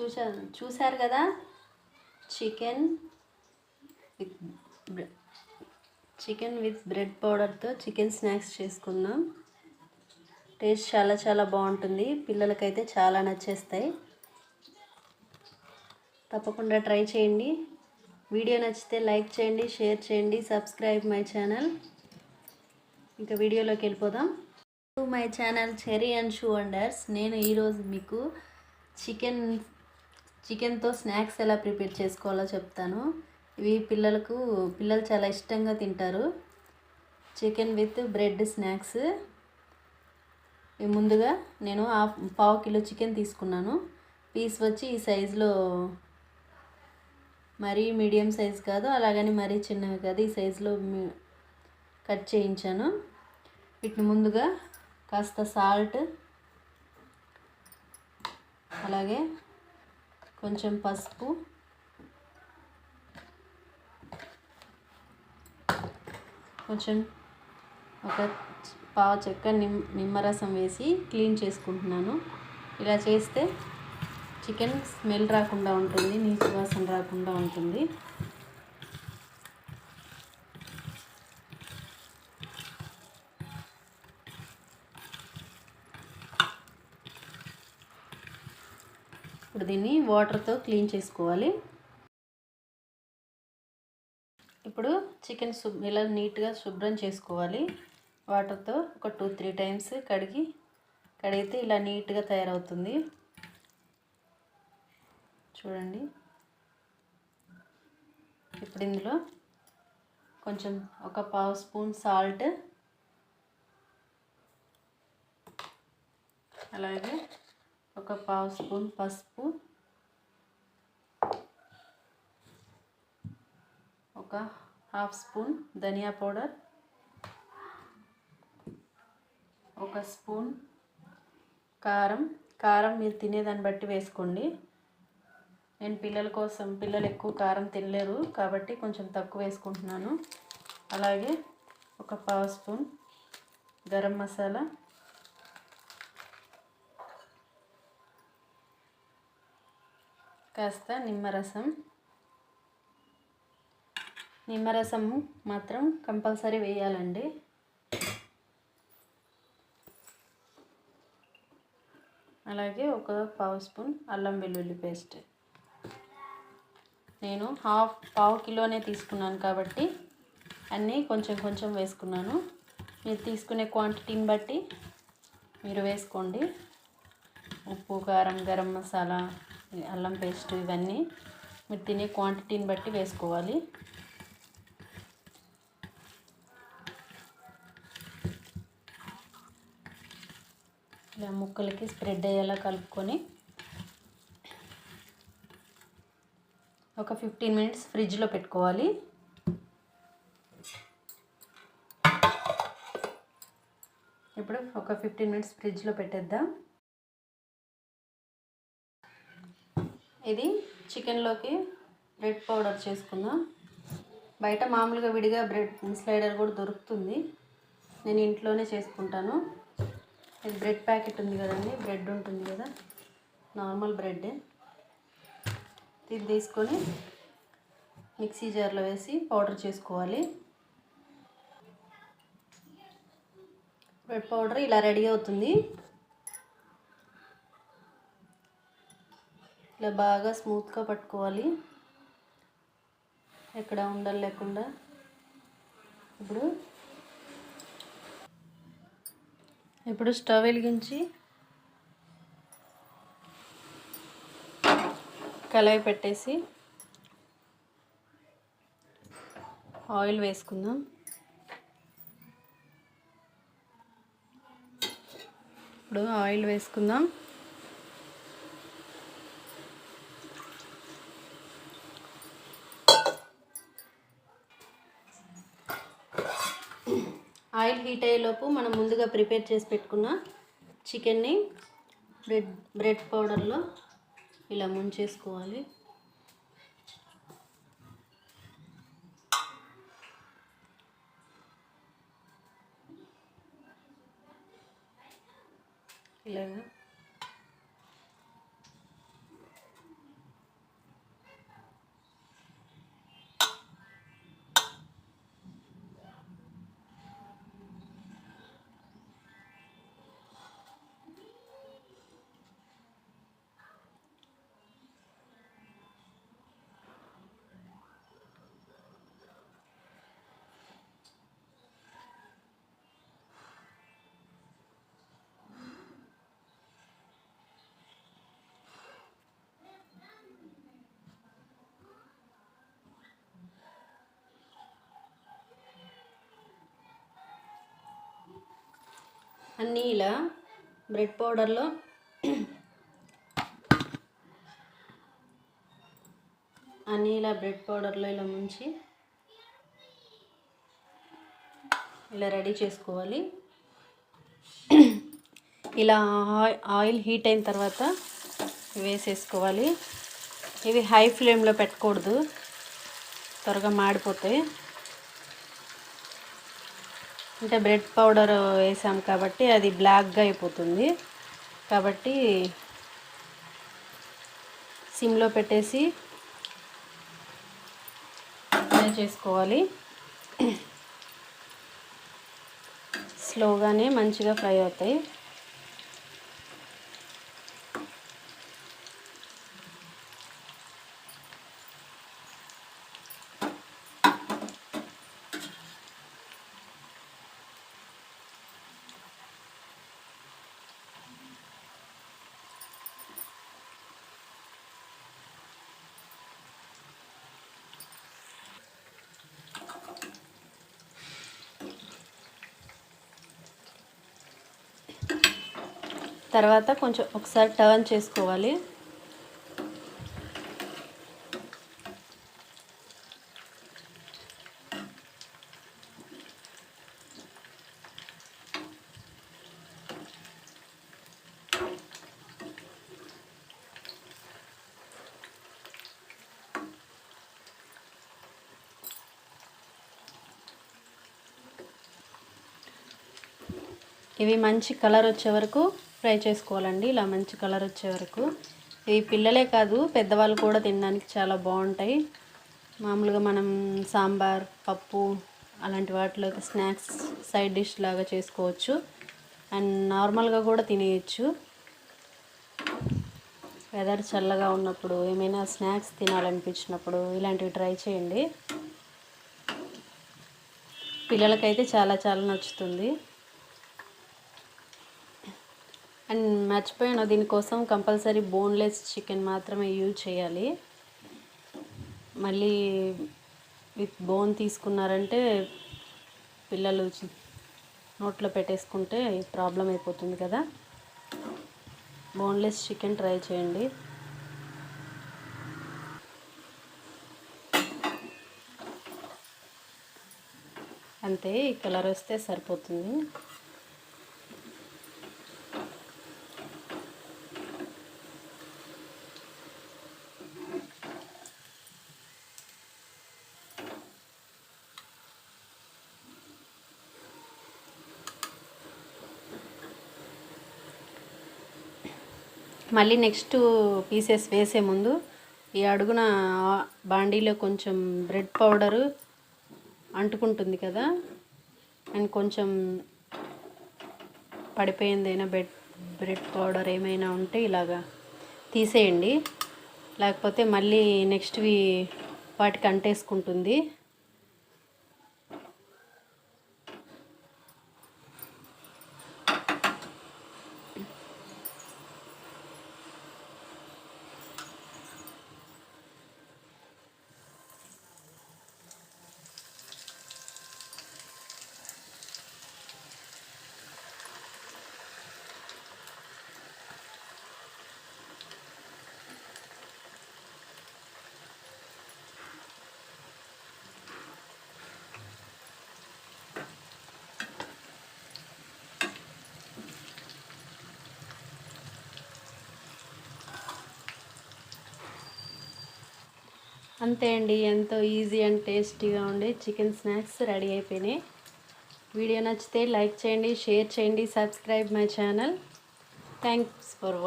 చూసా చూశారు కదా? Chicken with chicken with bread పౌడర్తో chicken snacks చేసుకుందాం. టేస్ట్ చాలా చాలా బాగుంటుంది. పిల్లలకైతే చాలా నచ్చేస్తాయి. తప్పకుండా ట్రై చేయండి. వీడియో నచ్చితే లైక్ చేయండి షేర్ చేయండి సబ్స్క్రైబ్ మై ఛానల్. ఇంకా వీడియోలోకి వెళ్ళిపోదాం. My channel Cherry and shoe wonders. నేను ఈరోజు మీకు చికెన్ చికెన్తో స్నాక్స్ ఎలా ప్రిపేర్ చేసుకోవాలో చెప్తాను. ఇవి పిల్లలకు పిల్లలు చాలా ఇష్టంగా తింటారు. Chicken with bread snacks. ఇవి ముందుగా నేను హాఫ్ పావు కిలో చికెన్ తీసుకున్నాను. పీస్ వచ్చి ఈ సైజులో మరీ మీడియం సైజ్ కాదు అలాగని మరీ చిన్నవి కాదు ఈ సైజులో కట్ చేయించాను. వీటిని ముందుగా కాస్త సాల్ట్ అలాగే కొంచెం పసుపు. కొంచెం ఒక పావు చెక్క నిమ్ నిమ్మరసం వేసి క్లీన్ చేసుకుంటున్నాను. ఇలా చేస్తే చికెన్ స్మెల్ రాకుండా ఉంటుంది నీచు వాసన రాకుండా ఉంటుంది ఇప్పుడు దీన్ని వాటర్తో క్లీన్ చేసుకోవాలి. ఇప్పుడు చికెన్ శుభ్ ఇలా నీట్గా శుభ్రం చేసుకోవాలి. వాటర్తో ఒక టూ త్రీ టైమ్స్ కడిగి కడిగితే ఇలా నీట్గా తయారవుతుంది. చూడండి. ఇప్పుడు ఇందులో కొంచెం ఒక పావు స్పూన్ సాల్ట్. అలాగే ఒక పావు స్పూన్ పసుపు. ఒక హాఫ్ స్పూన్ ధనియా పౌడర్ ఒక స్పూన్ కారం. కారం మీరు తినేదాన్ని బట్టి వేసుకోండి. నేను పిల్లల కోసం పిల్లలు ఎక్కువ కారం తినలేరు కాబట్టి కొంచెం తక్కువ వేసుకుంటున్నాను. అలాగే ఒక పావు స్పూన్ గరం మసాలా కాస్త నిమ్మరసం నిమ్మరసం మాత్రం కంపల్సరీ వేయాలండి. అలాగే ఒక పావు స్పూన్ అల్లం వెల్లుల్లి పేస్ట్. నేను హాఫ్ పావు కిలోనే తీసుకున్నాను కాబట్టి అన్నీ కొంచెం కొంచెం వేసుకున్నాను. మీరు తీసుకునే క్వాంటిటీని బట్టి మీరు వేసుకోండి. ఉప్పు కారం గరం మసాలా అల్లం పేస్ట్ ఇవన్నీ మీరు తినే క్వాంటిటీని బట్టి వేసుకోవాలి. ఇలా ముక్కలకి స్ప్రెడ్ అయ్యేలా కలుపుకొని ఒక ఫిఫ్టీన్ మినిట్స్ ఫ్రిడ్జ్లో పెట్టుకోవాలి. ఇప్పుడు ఒక ఫిఫ్టీన్ మినిట్స్ ఫ్రిడ్జ్లో పెట్టేద్దాం. ఇది చికెన్లోకి బ్రెడ్ పౌడర్ చేసుకుందాం. బయట మామూలుగా విడిగా బ్రెడ్ స్లైడర్ కూడా దొరుకుతుంది. నేను ఇంట్లోనే చేసుకుంటాను. ఇది బ్రెడ్ ప్యాకెట్ ఉంది కదండి బ్రెడ్ ఉంటుంది కదా నార్మల్ బ్రెడ్. ఇది తీసుకొని మిక్సీ జార్లో వేసి పౌడర్ చేసుకోవాలి. బ్రెడ్ పౌడర్ ఇలా రెడీ అవుతుంది. ఇలా బాగా స్మూత్గా పట్టుకోవాలి. ఎక్కడ ఉండలు లేకుండా ఇప్పుడు ఇప్పుడు స్టవ్ వెలిగించి కలాయి పెట్టేసి ఆయిల్ వేసుకుందాం. ఇప్పుడు ఆయిల్ వేసుకుందాం. ఆయిల్ హీట్ అయ్యేలోపు మనం ముందుగా ప్రిపేర్ చేసి పెట్టుకున్న చికెన్ని బ్రెడ్ బ్రెడ్ పౌడర్లో ఇలా ముంచేసుకోవాలి. ఇలాగా. అన్నీ ఇలా బ్రెడ్ పౌడర్లో అన్నీ ఇలా బ్రెడ్ పౌడర్లో ఇలా ముంచి ఇలా రెడీ చేసుకోవాలి. ఇలా ఆయిల్ హీట్ అయిన తర్వాత వేసేసుకోవాలి. ఇవి హై ఫ్లేమ్లో పెట్టకూడదు. త్వరగా మాడిపోతాయి. అంటే బ్రెడ్ పౌడర్ వేసాం కాబట్టి అది బ్లాక్గా అయిపోతుంది. కాబట్టి సిమ్లో పెట్టేసి ఫ్రై చేసుకోవాలి. స్లోగానే మంచిగా ఫ్రై అవుతాయి. తర్వాత కొంచెం ఒకసారి టర్న్ చేసుకోవాలి. ఇవి మంచి కలర్ వచ్చే వరకు ఫ్రై చేసుకోవాలండి. ఇలా మంచి కలర్ వచ్చే వరకు. ఇవి పిల్లలే కాదు పెద్దవాళ్ళు కూడా తినడానికి చాలా బాగుంటాయి. మామూలుగా మనం సాంబార్ పప్పు అలాంటి వాటిలోకి స్నాక్స్ సైడ్ డిష్ లాగా చేసుకోవచ్చు. అండ్ నార్మల్గా కూడా తినేయచ్చు. వెదర్ చల్లగా ఉన్నప్పుడు ఏమైనా స్నాక్స్ తినాలనిపించినప్పుడు ఇలాంటివి ట్రై చేయండి. పిల్లలకైతే చాలా చాలా నచ్చుతుంది. అండ్ మర్చిపోయాను దీనికోసం కంపల్సరీ బోన్లెస్ చికెన్ మాత్రమే యూజ్ చేయాలి. మళ్ళీ విత్ బోన్ తీసుకున్నారంటే పిల్లలు నోట్లో పెట్టేసుకుంటే ప్రాబ్లం అయిపోతుంది కదా. బోన్లెస్ చికెన్ ట్రై చేయండి. అంతే ఈ కలర్ వస్తే సరిపోతుంది. మళ్ళీ నెక్స్ట్ పీసెస్ వేసే ముందు ఈ అడుగున బాండీలో కొంచెం బ్రెడ్ పౌడరు అంటుకుంటుంది కదా అండ్ కొంచెం పడిపోయిందైనా బెడ్ బ్రెడ్ పౌడర్ ఏమైనా ఉంటే ఇలాగా తీసేయండి. లేకపోతే మళ్ళీ నెక్స్ట్వి వాటికి అంటేసుకుంటుంది. అంతే అండి ఎంతో ఈజీ అండ్ టేస్టీగా ఉండే చికెన్ స్నాక్స్ రెడీ అయిపోయినాయి. వీడియో నచ్చితే లైక్ చేయండి షేర్ చేయండి subscribe my channel. Thanks for